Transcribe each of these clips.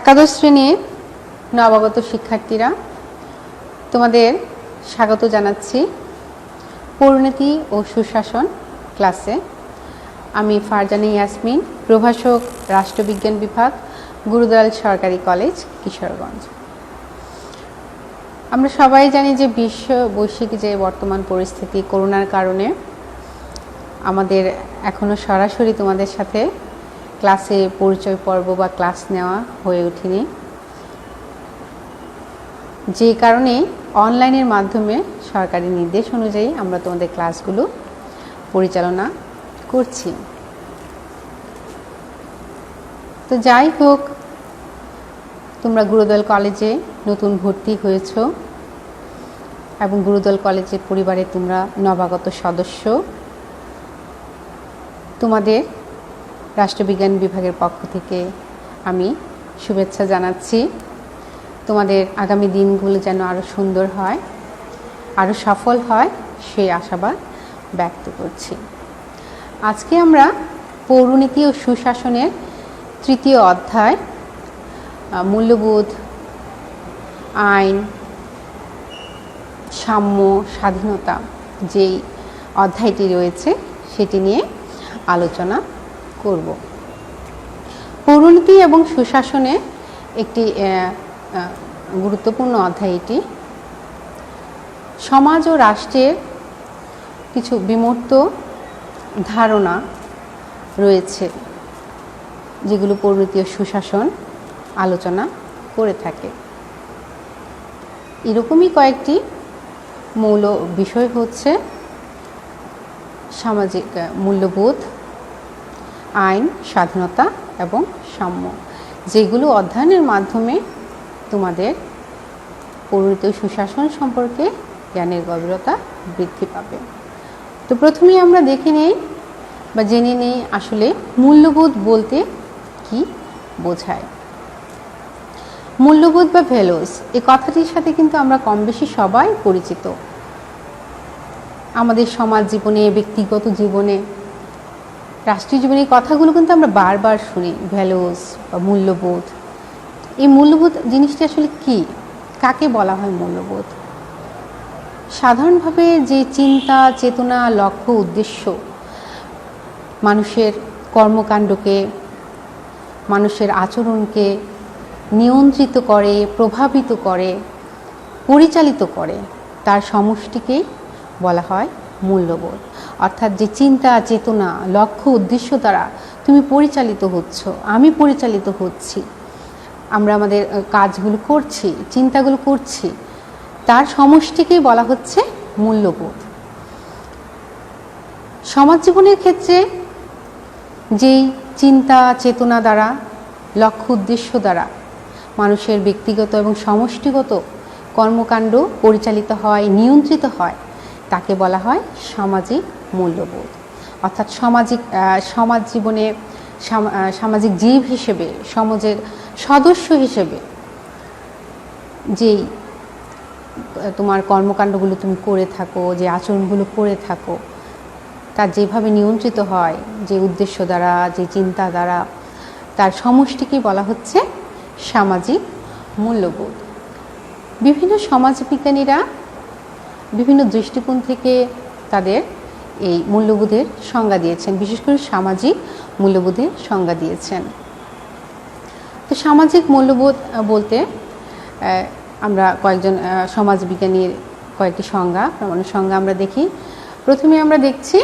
একাদশ শ্রেণির নবাগত শিক্ষার্থীরা, তোমাদের স্বাগত জানাচ্ছি পরিণতি ও সুশাসন ক্লাসে। আমি ফারজানি ইয়াসমিন, প্রভাষক, রাষ্ট্রবিজ্ঞান বিভাগ, গুরুদয়াল সরকারি কলেজ, কিশোরগঞ্জ। আমরা সবাই জানি যে বিশ্ব বৈশ্বিক যে বর্তমান পরিস্থিতি, করোনার কারণে আমাদের এখনও সরাসরি তোমাদের সাথে ক্লাসে পরিচয় পর্ব বা ক্লাস নেওয়া হয়ে ওঠেনি। যে কারণে অনলাইনের মাধ্যমে সরকারি নির্দেশ অনুযায়ী আমরা তোমাদের ক্লাসগুলো পরিচালনা করছি। তো যাই হোক, তোমরা গুরুদল কলেজে নতুন ভর্তি হয়েছ এবং গুরুদল কলেজের পরিবারে তোমরা নবাগত সদস্য। তোমাদের রাষ্ট্রবিজ্ঞান বিভাগের পক্ষ থেকে আমি শুভেচ্ছা জানাচ্ছি। তোমাদের আগামী দিনগুলো যেন আরও সুন্দর হয় আরও সফল হয়, সেই আশাবাদ ব্যক্ত করছি। আজকে আমরা পৌরনীতি ও সুশাসনের তৃতীয় অধ্যায় মূল্যবোধ, আইন, সাম্য, স্বাধীনতা যেই অধ্যায়টি রয়েছে, সেটি নিয়ে আলোচনা করব। পৌরনীতি এবং সুশাসনে একটি গুরুত্বপূর্ণ অধ্যায় এটি। সমাজ ও রাষ্ট্রের কিছু বিমূর্ত ধারণা রয়েছে, যেগুলো পরিণতি ও সুশাসন আলোচনা করে থাকে। এরকমই কয়েকটি মৌল বিষয় হচ্ছে সামাজিক মূল্যবোধ আইন, স্বাধীনতা এবং সাম্য, যেগুলো অধ্যয়নের মাধ্যমে তোমাদের পরিণত সুশাসন সম্পর্কে জ্ঞানের গভীরতা বৃদ্ধি পাবে। তো প্রথমেই আমরা দেখে নেই বা জেনে নেই আসলে মূল্যবোধ বলতে কি বোঝায়। মূল্যবোধ বা ভ্যালুস এই কথাটির সাথে কিন্তু আমরা কম বেশি সবাই পরিচিত। আমাদের সমাজ জীবনে, ব্যক্তিগত জীবনে রাষ্ট্রীয় জীবনে এই কথাগুলো কিন্তু আমরা বারবার শুনি, ভ্যালুস বা মূল্যবোধ। এই মূল্যবোধ জিনিসটি আসলে কি? কাকে বলা হয় মূল্যবোধ? সাধারণভাবে যে চিন্তা, চেতনা, লক্ষ্য, উদ্দেশ্য মানুষের কর্মকাণ্ডকে, মানুষের আচরণকে নিয়ন্ত্রিত করে, প্রভাবিত করে, পরিচালিত করে, তার সমষ্টিকেই বলা হয় মূল্যবোধ। অর্থাৎ যে চিন্তা, চেতনা, লক্ষ্য, উদ্দেশ্য দ্বারা তুমি পরিচালিত হচ্ছ, আমি পরিচালিত হচ্ছি। আমরা আমাদের কাজগুলো করছি, চিন্তাগুলো করছি, তার সমষ্টিকেই বলা হচ্ছে মূল্যবোধ। সমাজ জীবনের ক্ষেত্রে যেই চিন্তা, চেতনা দ্বারা, লক্ষ্য, উদ্দেশ্য দ্বারা মানুষের ব্যক্তিগত এবং সমষ্টিগত কর্মকাণ্ড পরিচালিত হয়, নিয়ন্ত্রিত হয়, তাকে বলা হয় সামাজিক মূল্যবোধ। অর্থাৎ সামাজিক সমাজ জীবনে সামাজিক জীব হিসেবে, সমাজের সদস্য হিসেবে যেই তোমার কর্মকাণ্ডগুলো তুমি করে থাকো, যে আচরণগুলো করে থাকো তার যেভাবে নিয়ন্ত্রিত হয়, যে উদ্দেশ্য দ্বারা, যে চিন্তা দ্বারা, তার সমষ্টিকে বলা হচ্ছে সামাজিক মূল্যবোধ। বিভিন্ন সমাজবিজ্ঞানীরা বিভিন্ন দৃষ্টিকোণ থেকে তাদের এই মূল্যবোধের সংজ্ঞা দিয়েছেন, বিশেষ করে সামাজিক মূল্যবোধের সংজ্ঞা দিয়েছেন। তো সামাজিক মূল্যবোধ বলতে আমরা কয়েকজন সমাজবিজ্ঞানীর কয়েকটি সংজ্ঞা প্রমাণের সংজ্ঞা আমরা দেখি। প্রথমে আমরা দেখছি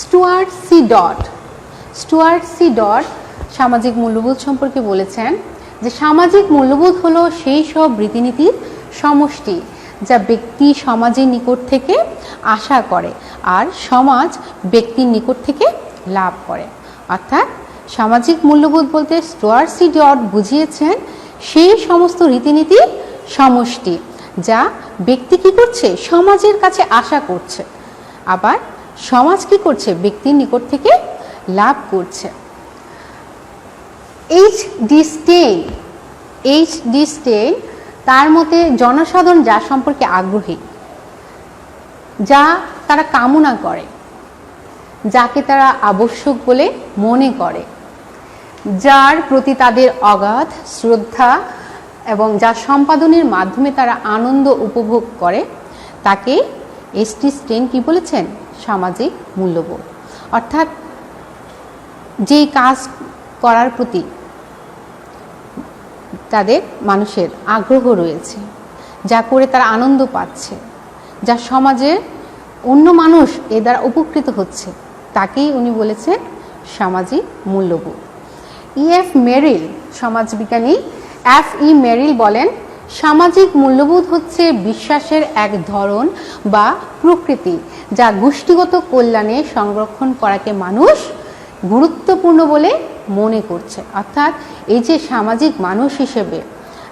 Stuart C Dodd. Stuart C Dodd সামাজিক মূল্যবোধ সম্পর্কে বলেছেন যে সামাজিক মূল্যবোধ হলো সেই সব রীতিনীতির সমষ্টি যা ব্যক্তি সমাজের নিকট থেকে আশা করে আর সমাজ ব্যক্তির নিকট থেকে লাভ করে। অর্থাৎ সামাজিক মূল্যবোধ বলতে স্টুয়ার্ট সি ডট বুঝিয়েছেন সেই সমস্ত রীতিনীতি সমষ্টি যা ব্যক্তি কি করছে? সমাজের কাছে আশা করছে। আবার সমাজ কি করছে? ব্যক্তির নিকট থেকে লাভ করছে। H D Stein H D Stein তার মতে জনসাধারণ যা সম্পর্কে আগ্রহী, যা তারা কামনা করে, যাকে তারা আবশ্যক বলে মনে করে, যার প্রতি তাদের অগাধ শ্রদ্ধা এবং যা সম্পাদনের মাধ্যমে তারা আনন্দ উপভোগ করে, তাকে এসটি স্টেন কি বলেছেন? সামাজিক মূল্যবোধ। অর্থাৎ যেই কাজ করার প্রতি তাদের মানুষের আগ্রহ রয়েছে, যা করে তারা আনন্দ পাচ্ছে, যা সমাজে অন্য মানুষ এ দ্বারা উপকৃত হচ্ছে, তাকেই উনি বলেছেন সামাজিক মূল্যবোধ। ইএফ মেরিল সমাজবিজ্ঞানী এফ ই মেরিল বলেন, সামাজিক মূল্যবোধ হচ্ছে বিশ্বাসের এক ধরন বা প্রকৃতি, যা গোষ্ঠীগত কল্যাণে সংরক্ষণ করাকে মানুষ গুরুত্বপূর্ণ বলে মনে করছে। অর্থাৎ এই যে সামাজিক মানুষ হিসেবে,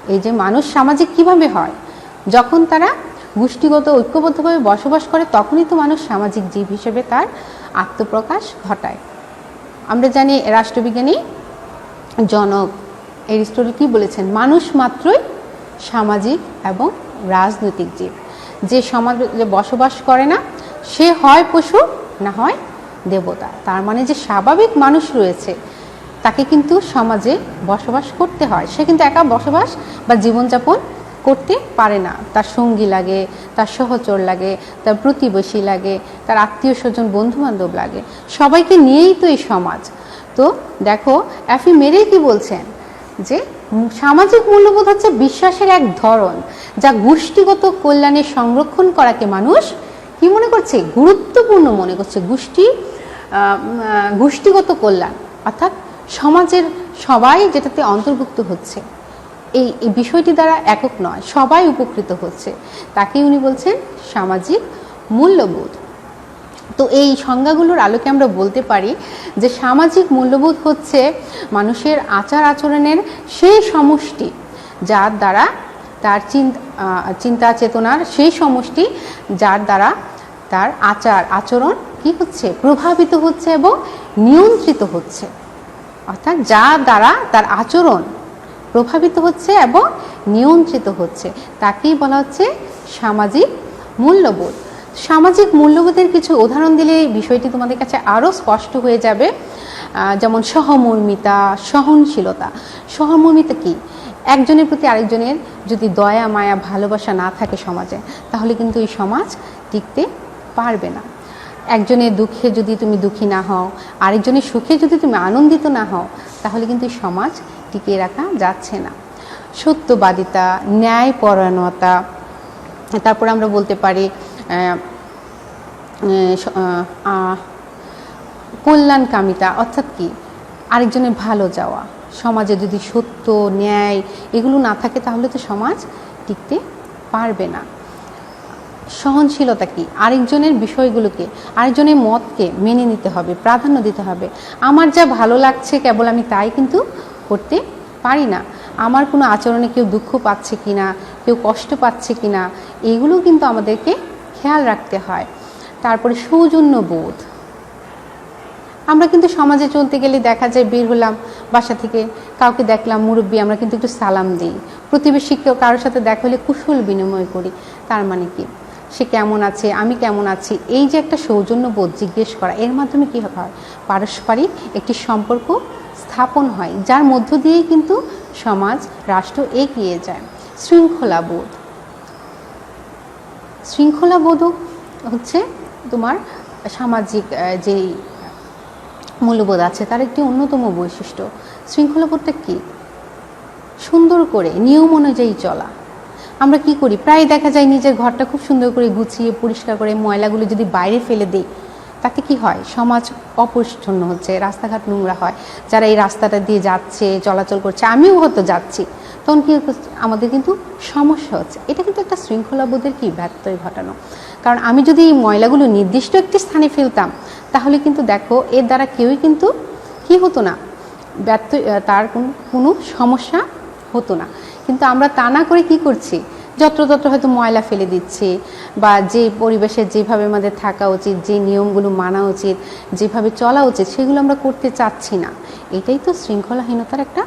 এই যে মানুষ সামাজিক কীভাবে হয়? যখন তারা গোষ্ঠীগত, ঐক্যবদ্ধভাবে বসবাস করে, তখনই তো মানুষ সামাজিক জীব হিসেবে তার আত্মপ্রকাশ ঘটায়। আমরা জানি রাষ্ট্রবিজ্ঞানী জনক এরিস্টটল কি বলেছেন? মানুষ মাত্রই সামাজিক এবং রাজনৈতিক জীব। যে সমাজে বসবাস করে না, সে হয় পশু, না হয় দেবতা। তার মানে যে স্বাভাবিক মানুষ রয়েছে, তাকে কিন্তু সমাজে বসবাস করতে হয়। সে কিন্তু একা বসবাস বা জীবনযাপন করতে পারে না। তার সঙ্গী লাগে, তার সহচর লাগে, তার প্রতিবেশী লাগে, তার আত্মীয় স্বজন বন্ধু বান্ধব লাগে। সবাইকে নিয়েই তো এই সমাজ। তো দেখো অ্যাফি মেরে কি বলছেন? যে সামাজিক মূল্যবোধ হচ্ছে বিশ্বাসের এক ধরন, যা গোষ্ঠীগত কল্যাণে সংরক্ষণ করাকে মানুষ কি মনে করছে? গুরুত্বপূর্ণ মনে করছে। গোষ্ঠী গোষ্ঠীগত কল্যাণ, অর্থাৎ সমাজের সবাই যেটাতে অন্তর্ভুক্ত হচ্ছে, এই এই বিষয়টি দ্বারা একক নয়, সবাই উপকৃত হচ্ছে। তাকে উনি বলছেন সামাজিক মূল্যবোধ। তো এই সংজ্ঞাগুলোর আলোকে আমরা বলতে পারি যে সামাজিক মূল্যবোধ হচ্ছে মানুষের আচার আচরণের সেই সমষ্টি যার দ্বারা তার চিন্তা চেতনার সেই সমষ্টি যার দ্বারা তার আচার, আচরণ কি হচ্ছে? প্রভাবিত হচ্ছে এবং নিয়ন্ত্রিত হচ্ছে। অর্থাৎ যা দ্বারা তার আচরণ প্রভাবিত হচ্ছে এবং নিয়ন্ত্রিত হচ্ছে। তাকেই বলা হচ্ছে সামাজিক মূল্যবোধ। সামাজিক মূল্যবোধের কিছু উদাহরণ দিলে এই বিষয়টি তোমাদের কাছে আরও স্পষ্ট হয়ে যাবে। যেমন সহমর্মিতা, সহনশীলতা। সহমর্মিতা কি? একজনের প্রতি আরেকজনের যদি দয়া, মায়া, ভালোবাসা না থাকে সমাজে, তাহলে কিন্তু এই সমাজ টিকতে পারবে না। একজনের দুঃখে যদি তুমি দুঃখী না হও, আরেকজনের সুখে যদি তুমি আনন্দিত না হও, তাহলে কিন্তু সমাজ টিকিয়ে রাখা যাচ্ছে না। সত্যবাদিতা, ন্যায়পরায়ণতা, তারপর আমরা বলতে পারি কল্যাণকামিতা, অর্থাৎ কি? আরেকজনের ভালো যাওয়া। সমাজে যদি সত্য, ন্যায় এগুলো না থাকে, তাহলে তো সমাজ টিকতে পারবে না। সহনশীলতা কি? আরেকজনের বিষয়গুলোকে, আরেকজনের মতকে মেনে নিতে হবে, প্রাধান্য দিতে হবে। আমার যা ভালো লাগছে কেবল আমি তাই কিন্তু করতে পারি না। আমার কোনো আচরণে কেউ দুঃখ পাচ্ছে কি না কেউ কষ্ট পাচ্ছে কি না এগুলো কিন্তু আমাদেরকে খেয়াল রাখতে হয়। তারপরে সৌজন্য বোধ। আমরা কিন্তু সমাজে চলতে গেলে দেখা যায় বের হলাম, বাসা থেকে কাউকে দেখলাম, মুরব্বী, আমরা কিন্তু একটু সালাম দিই। প্রতিবেশী কারোর সাথে দেখা হলে কুশল বিনিময় করি। তার মানে কি? সে কেমন আছে, আমি কেমন আছি, এই যে একটা সৌজন্য বোধ জিজ্ঞেস করা, এর মাধ্যমে কী হয়? পারস্পরিক একটি সম্পর্ক স্থাপন হয়, যার মধ্য দিয়েই কিন্তু সমাজ, রাষ্ট্র এগিয়ে যায়। শৃঙ্খলা বোধ শৃঙ্খলা বোধ হচ্ছে তোমার সামাজিক যেই মূল্যবোধ আছে, তার একটি অন্যতম বৈশিষ্ট্য। শৃঙ্খলাবোধটা কী? সুন্দর করে, নিয়ম অনুযায়ী চলা। আমরা কি করি? প্রায় দেখা যায় নিজের ঘরটা খুব সুন্দর করে গুছিয়ে, পরিষ্কার করে ময়লাগুলো যদি বাইরে ফেলে দিই, তাতে কি হয়? সমাজ অপরিচ্ছন্ন হচ্ছে, রাস্তাঘাট নোংরা হয়। যারা এই রাস্তাটা দিয়ে যাচ্ছে, চলাচল করছে, আমিও হয়তো যাচ্ছি। তখন কি আমাদের কিন্তু সমস্যা হচ্ছে। এটা কিন্তু একটা শৃঙ্খলাবোধের কি ব্যত্যয় ঘটানো? কারণ আমি যদি এই ময়লাগুলো নির্দিষ্ট একটি স্থানে ফেলতাম, তাহলে কিন্তু দেখো, এর দ্বারা কেউই কিন্তু কি হতো না? ব্যর্থ তার কোনো সমস্যা হতো না। কিন্তু আমরা তা না করে কি করছি? যত্রতত্র হয়তো ময়লা ফেলে দিচ্ছি বা যে পরিবেশে যেভাবে আমাদের থাকা উচিত, যে নিয়মগুলো মানা উচিত, যেভাবে চলা উচিত, সেগুলো আমরা করতে চাচ্ছি না। এটাই তো শৃঙ্খলাহীনতার একটা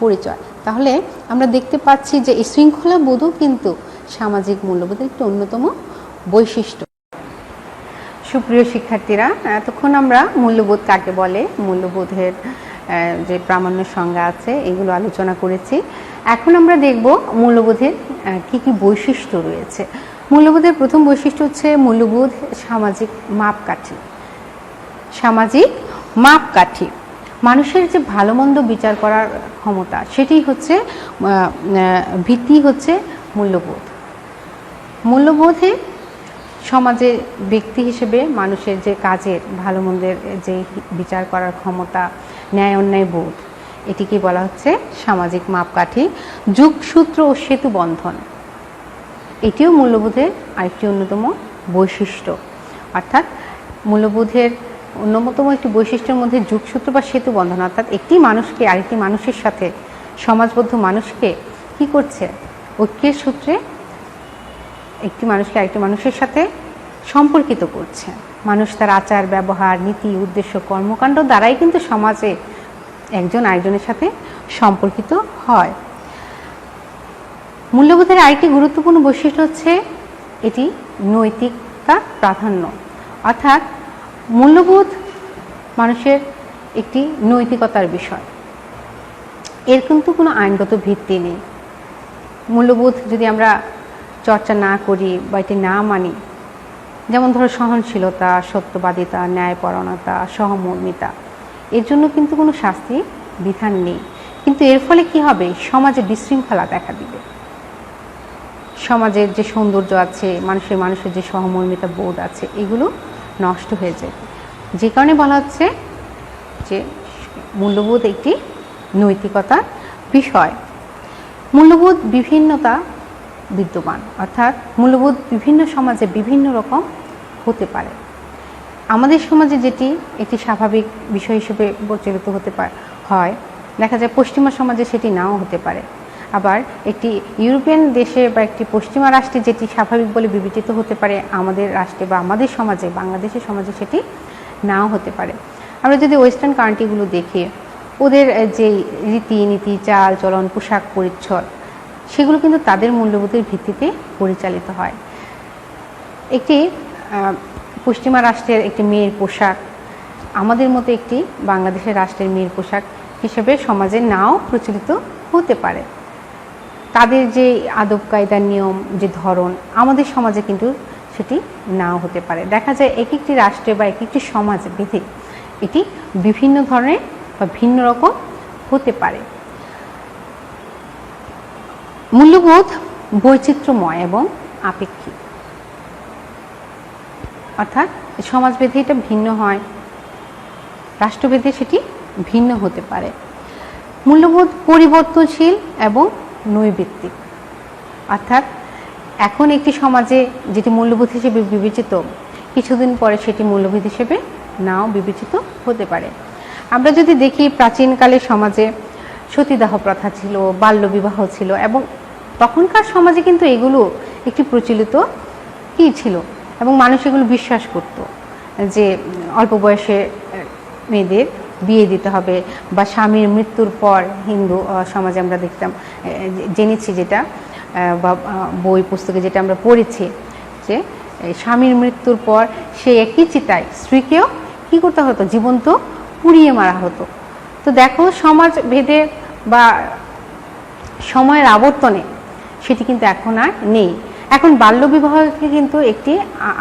পরিচয়। তাহলে আমরা দেখতে পাচ্ছি যে এই শৃঙ্খলা বোধও কিন্তু সামাজিক মূল্যবোধের একটি অন্যতম বৈশিষ্ট্য। সুপ্রিয় শিক্ষার্থীরা, এতক্ষণ আমরা মূল্যবোধ কাকে বলে, মূল্যবোধের যে প্রামাণ্য সংজ্ঞা আছে, এগুলো আলোচনা করেছি। এখন আমরা দেখব মূল্যবোধের কি কি বৈশিষ্ট্য রয়েছে? মূল্যবোধের প্রথম বৈশিষ্ট্য হচ্ছে মূল্যবোধ সামাজিক মাপকাঠি। সামাজিক মাপকাঠি। মানুষের যে ভালো মন্দ বিচার করার ক্ষমতা, সেটি হচ্ছে ভিত্তি হচ্ছে মূল্যবোধ। মূল্যবোধে সমাজে ব্যক্তি হিসেবে মানুষের যে কাজের ভালো মন্দের যে বিচার করার ক্ষমতা ন্যায় অন্যায় বোধ এটিকে বলা হচ্ছে সামাজিক মাপকাঠি, যুগসূত্র ও সেতু বন্ধন। এটিও মূল্যবোধের আরেকটি অন্যতম বৈশিষ্ট্য। অর্থাৎ মূল্যবোধের অন্যতম একটি বৈশিষ্ট্যের মধ্যে যুগসূত্র বা সেতু বন্ধন, অর্থাৎ একটি মানুষকে আরেকটি মানুষের সাথে, সমাজবদ্ধ মানুষকে কি করছে? ঐক্যের সূত্রে একটি মানুষকে আরেকটি মানুষের সাথে সম্পর্কিত করছে। মানুষ তার আচার, ব্যবহার, নীতি, উদ্দেশ্য, কর্মকাণ্ড দ্বারাই কিন্তু সমাজে একজন আরেকজনের সাথে সম্পর্কিত হয়। মূল্যবোধের আরেকটি গুরুত্বপূর্ণ বৈশিষ্ট্য হচ্ছে এটি নৈতিকতা প্রাধান্য। অর্থাৎ মূল্যবোধ মানুষের একটি নৈতিকতার বিষয়। এর কিন্তু কোনো আইনগত ভিত্তি নেই। মূল্যবোধ যদি আমরা চর্চা না করি বা এটি না মানি, যেমন ধরো সহনশীলতা, সত্যবাদিতা ন্যায়পরণতা সহমর্মিতা এর জন্য কিন্তু কোনো শাস্তি বিধান নেই। কিন্তু এর ফলে কি হবে? সমাজে বিশৃঙ্খলা দেখা দিবে। সমাজের যে সৌন্দর্য আছে, মানুষের মানুষের যে সহমর্মিতা বোধ আছে, এগুলো নষ্ট হয়ে যায়। যে কারণে বলা হচ্ছে যে মূল্যবোধ একটি নৈতিকতার বিষয়। মূল্যবোধ বিভিন্নতা বিদ্যমান। অর্থাৎ মূল্যবোধ বিভিন্ন সমাজে বিভিন্ন রকম হতে পারে। আমাদের সমাজে যেটি একটি স্বাভাবিক বিষয় হিসেবে প্রচলিত হতে পারে, হয়, দেখা যায় পশ্চিমা সমাজে সেটি নাও হতে পারে। আবার একটি ইউরোপিয়ান দেশে বা একটি পশ্চিমা রাষ্ট্রে যেটি স্বাভাবিক বলে বিবেচিত হতে পারে আমাদের রাষ্ট্রে বা আমাদের সমাজে, বাংলাদেশের সমাজে সেটি নাও হতে পারে। আমরা যদি ওয়েস্টার্ন কান্ট্রিগুলো দেখি, ওদের যে রীতি নীতি চাল চলন পোশাক পরিচ্ছদ, সেগুলো কিন্তু তাদের মূল্যবোধের ভিত্তিতে পরিচালিত হয়। একটি পশ্চিমা রাষ্ট্রের একটি মেয়ের পোশাক, আমাদের মতো একটি বাংলাদেশের রাষ্ট্রের মেয়ের পোশাক হিসেবে সমাজে নাও প্রচলিত হতে পারে। তাদের যে আদব কায়দার নিয়ম, যে ধরন, আমাদের সমাজে কিন্তু সেটি নাও হতে পারে। দেখা যায় এক একটি রাষ্ট্রে বা এক একটি সমাজ ভেদে এটি বিভিন্ন ধরনের বা ভিন্ন রকম হতে পারে। মূল্যবোধ বৈচিত্র্যময় এবং আপেক্ষিক। অর্থাৎ সমাজভেদে এটা ভিন্ন হয়। রাষ্ট্রভেদে সেটি ভিন্ন হতে পারে। মূল্যবোধ পরিবর্তনশীল এবং নৈবিত্তিক। অর্থাৎ এখন একটি সমাজে যেটি মূল্যবোধ হিসেবে বিবেচিত, কিছুদিন পরে সেটি মূল্যবোধ হিসেবে নাও বিবেচিত হতে পারে। আমরা যদি দেখি প্রাচীনকালে সমাজে সতীদাহ প্রথা ছিল, বাল্যবিবাহ ছিল এবং তখনকার সমাজে কিন্তু এগুলো একটি প্রচলিত কি ছিল? এবং মানুষ এগুলো বিশ্বাস করত যে অল্প বয়সে মেয়েদের বিয়ে দিতে হবে বা স্বামীর মৃত্যুর পর হিন্দু সমাজে আমরা দেখতাম জেনেছি যেটা বা বই, পুস্তকে যেটা আমরা পড়েছি যে স্বামীর মৃত্যুর পর সে একই চিতায় স্ত্রীকেও কী করতে হতো? জীবন্ত পুড়িয়ে মারা হতো। তো দেখো সমাজ ভেদে বা সময়ের আবর্তনে সেটি কিন্তু এখন আর নেই। এখন বাল্যবিবাহকে কিন্তু একটি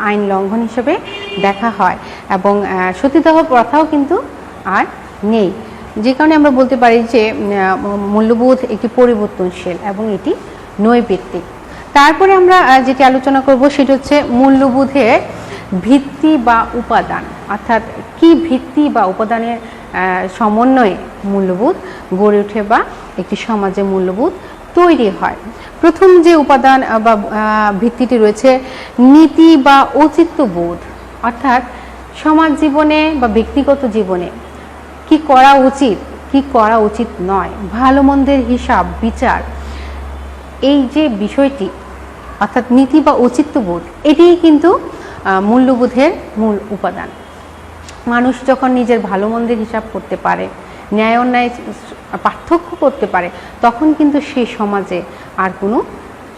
আইন লঙ্ঘন হিসেবে দেখা হয় এবং সতীদাহ প্রথাও কিন্তু আর নেই। যে কারণে আমরা বলতে পারি যে মূল্যবোধ একটি পরিবর্তনশীল এবং এটি নৈভিত্তিক তারপরে আমরা যেটি আলোচনা করব সেটা হচ্ছে মূল্যবোধের ভিত্তি বা উপাদান। অর্থাৎ কি ভিত্তি বা উপাদানের সমন্বয়ে মূল্যবোধ গড়ে ওঠে বা একটি সমাজে মূল্যবোধ তৈরি হয়। প্রথম যে উপাদান বা ভিত্তিটি রয়েছে, নীতি বা ঔচিত্যবোধ অর্থাৎ সমাজ জীবনে বা ব্যক্তিগত জীবনে কি করা উচিত, কি করা উচিত নয়, ভালো মন্দের হিসাব, বিচার, এই যে বিষয়টি, অর্থাৎ নীতি বা ঔচিত্যবোধ এটিই কিন্তু মূল্যবোধের মূল উপাদান। মানুষ যখন নিজের ভালো মন্দের হিসাব করতে পারে ন্যায় অন্যায় পার্থক্য করতে পারে, তখন কিন্তু সেই সমাজে আর কোনো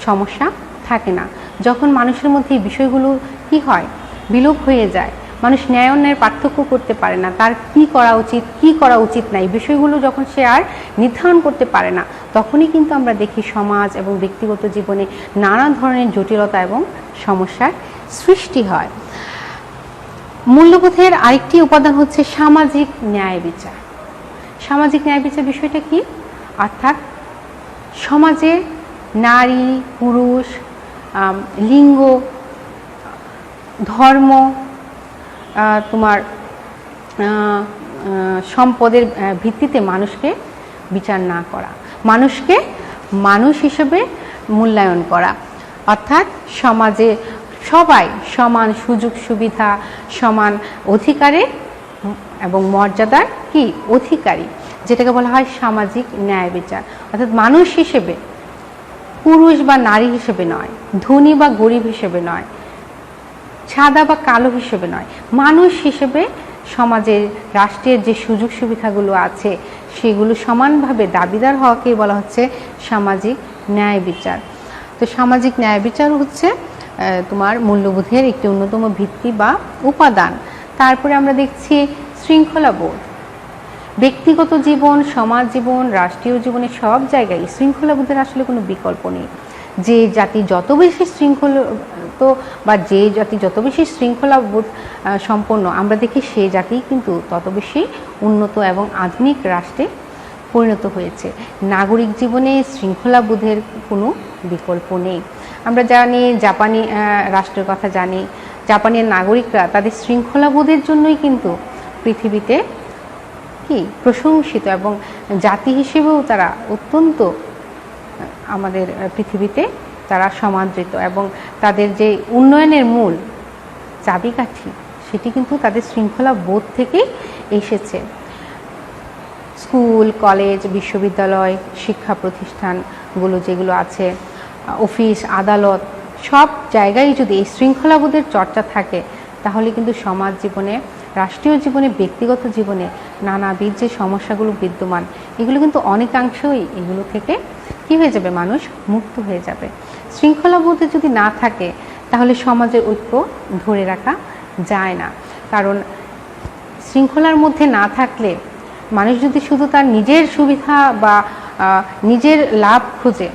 সমস্যা থাকে না। যখন মানুষের মধ্যে এই বিষয়গুলো কি হয়? বিলোপ হয়ে যায়। মানুষ ন্যায় অন্যায়ের পার্থক্য করতে পারে না। তার কি করা উচিত, কি করা উচিত না, এই বিষয়গুলো যখন সে আর নির্ধারণ করতে পারে না, তখনই কিন্তু আমরা দেখি সমাজ এবং ব্যক্তিগত জীবনে নানা ধরনের জটিলতা এবং সমস্যার সৃষ্টি হয়। মূল্যবোধের আরেকটি উপাদান হচ্ছে সামাজিক ন্যায় বিচার। সামাজিক ন্যায় বিচার বিষয়টা কি? অর্থাৎ সমাজে নারী, পুরুষ লিঙ্গ, ধর্ম তোমার সম্পদের ভিত্তিতে মানুষকে বিচার না করা। মানুষকে মানুষ হিসেবে মূল্যায়ন করা। অর্থাৎ সমাজে সবাই সমান সুযোগ সুবিধা সমান অধিকারে এবং মর্যাদার কি? অধিকারী, যেটাকে বলা হয় সামাজিক ন্যায় বিচার। অর্থাৎ মানুষ হিসেবে, পুরুষ বা নারী হিসেবে নয়, ধনী বা গরিব হিসেবে নয়, সাদা বা কালো হিসেবে নয়। মানুষ হিসেবে সমাজের রাষ্ট্রের যে সুযোগ সুবিধাগুলো আছে, সেগুলো সমানভাবে দাবিদার হওয়াকেই বলা হচ্ছে সামাজিক ন্যায় বিচার। তো সামাজিক ন্যায় বিচার হচ্ছে তোমার মূল্যবোধের একটি অন্যতম ভিত্তি বা উপাদান। তারপরে আমরা দেখছি শৃঙ্খলাবোধ ব্যক্তিগত জীবন সমাজ জীবন রাষ্ট্রীয় জীবনে সব জায়গায় শৃঙ্খলাবোধের আসলে কোনো বিকল্প নেই। যে জাতি যত বেশি শৃঙ্খল তো বা যে জাতি যত বেশি শৃঙ্খলাবোধ আহ, সম্পন্ন আমরা দেখি সে জাতি কিন্তু তত বেশি উন্নত এবং আধুনিক রাষ্ট্রে পরিণত হয়েছে। নাগরিক জীবনে শৃঙ্খলাবোধের কোনো বিকল্প নেই। আমরা জানি জাপানি রাষ্ট্রের কথা জানি। জাপানের নাগরিকরা তাদের শৃঙ্খলাবোধের জন্যই কিন্তু পৃথিবীতে কি প্রশংসিত এবং জাতি হিসেবেও তারা অত্যন্ত আমাদের পৃথিবীতে তারা সমাদৃত এবং তাদের যে উন্নয়নের মূল চাবিকাঠি সেটি কিন্তু তাদের শৃঙ্খলা বোধ থেকেই এসেছে। স্কুল, কলেজ, বিশ্ববিদ্যালয়, শিক্ষা প্রতিষ্ঠানগুলো যেগুলো আছে, অফিস, আদালত, সব জায়গায় যদি এই শৃঙ্খলাবোধের চর্চা থাকে, তাহলে কিন্তু সমাজ জীবনে রাষ্ট্রীয় জীবনে, ব্যক্তিগত জীবনে নানাবিধ যে সমস্যাগুলো বিদ্যমান, এগুলো কিন্তু অনেকাংশই এগুলো থেকে কি হয়ে যাবে? মানুষ মুক্ত হয়ে যাবে। শৃঙ্খলাবোধে যদি না থাকে, তাহলে সমাজের ঐক্য ধরে রাখা যায় না। কারণ শৃঙ্খলার মধ্যে না থাকলে মানুষ যদি শুধু তার নিজের সুবিধা বা নিজের লাভ খুঁজে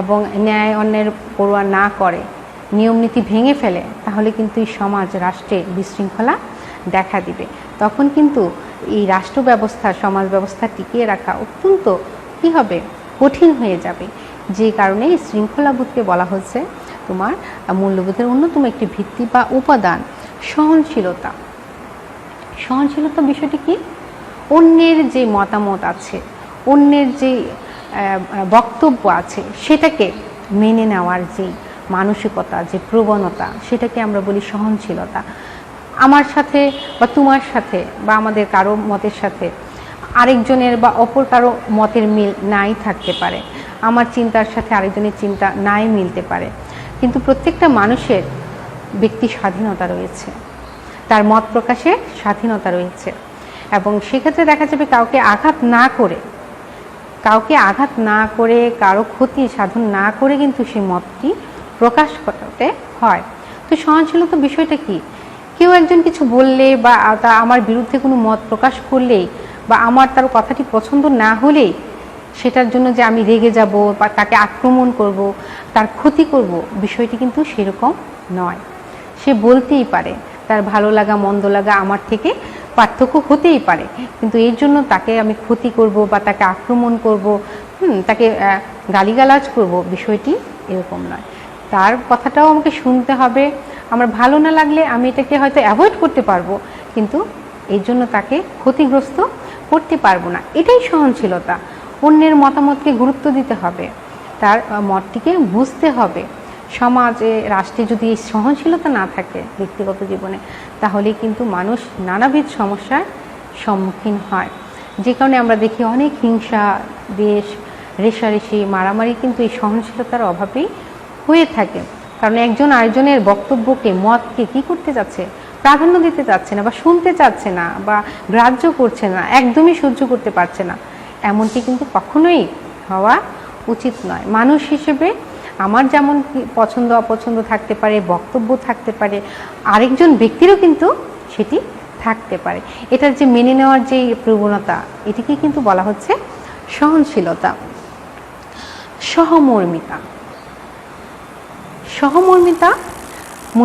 এবং ন্যায় অন্যের পড়ুয়া না করে নিয়মনীতি ভেঙে ফেলে, তাহলে কিন্তু এই সমাজ, রাষ্ট্রে বিশৃঙ্খলা দেখা দিবে। তখন কিন্তু এই রাষ্ট্র ব্যবস্থা, সমাজ ব্যবস্থা টিকিয়ে রাখা অত্যন্ত কী হবে? কঠিন হয়ে যাবে। যে কারণে শৃঙ্খলাবোধকে বলা হচ্ছে তোমার মূল্যবোধের অন্যতম একটি ভিত্তি বা উপাদান, সহনশীলতা। সহনশীলতা বিষয়টি কি? অন্যের যে মতামত আছে, অন্যের যে বক্তব্য আছে, সেটাকে মেনে নেওয়ার যে মানসিকতা, যে প্রবণতা, সেটাকে আমরা বলি সহনশীলতা। আমার সাথে বা তোমার সাথে বা আমাদের কারও মতের সাথে আরেকজনের বা অপর কারও মতের মিল নাই থাকতে পারে। আমার চিন্তার সাথে আরেকজনের চিন্তা নাই মিলতে পারে। কিন্তু প্রত্যেকটা মানুষের ব্যক্তি স্বাধীনতা রয়েছে। তার মত প্রকাশে স্বাধীনতা রয়েছে। এবং সেক্ষেত্রে দেখা যাবে কাউকে আঘাত না করে, কাউকে আঘাত না করে, কারও ক্ষতি সাধন না করে কিন্তু সেই মতটি প্রকাশ করতে হয়। তো সহনশীলতা বিষয়টা কি? কেউ একজন কিছু বললে বা তা আমার বিরুদ্ধে কোনো মত প্রকাশ করলেই বা আমার তার কথাটি পছন্দ না হলেই সেটার জন্য যে আমি রেগে যাব বা তাকে আক্রমণ করব তার ক্ষতি করব বিষয়টি কিন্তু সেরকম নয়। সে বলতেই পারে তার ভালো লাগা মন্দ লাগা আমার থেকে পার্থক্য হতেই পারে। কিন্তু এর জন্য তাকে আমি ক্ষতি করব বা তাকে আক্রমণ করব হুম, তাকে গালিগালাজ করব বিষয়টি এরকম নয়। তার কথাটাও আমাকে শুনতে হবে। আমার ভালো না লাগলে আমি এটাকে হয়তো অ্যাভয়েড করতে পারব, কিন্তু এর জন্য তাকে ক্ষতিগ্রস্ত করতে পারব না। এটাই সহনশীলতা। অন্যের মতামতকে গুরুত্ব দিতে হবে। তার মতটিকে বুঝতে হবে। সমাজে, রাষ্ট্রে যদি এই সহনশীলতা না থাকে ব্যক্তিগত জীবনে তাহলে কিন্তু মানুষ নানাবিধ সমস্যার সম্মুখীন হয়। যে কারণে আমরা দেখি অনেক হিংসা, দেশ, রেশারেশি, মারামারি কিন্তু এই সহনশীলতার অভাবেই হয়ে থাকে। কারণ একজন আরেকজনের বক্তব্যকে, মতকে কি করতে যাচ্ছে? প্রাধান্য দিতে চাচ্ছে না বা শুনতে চাচ্ছে না বা গ্রাহ্য করছে না, একদমই সহ্য করতে পারছে না। এমনটি কিন্তু কখনোই হওয়া উচিত নয়। মানুষ হিসেবে আমার যেমন পছন্দ, অপছন্দ থাকতে পারে, বক্তব্য থাকতে পারে, আরেকজন ব্যক্তিরও কিন্তু সেটি থাকতে পারে। এটার যে মেনে নেওয়ার যে প্রবণতা, এটিকে কিন্তু বলা হচ্ছে সহনশীলতা, সহমর্মিতা। সহমর্মিতা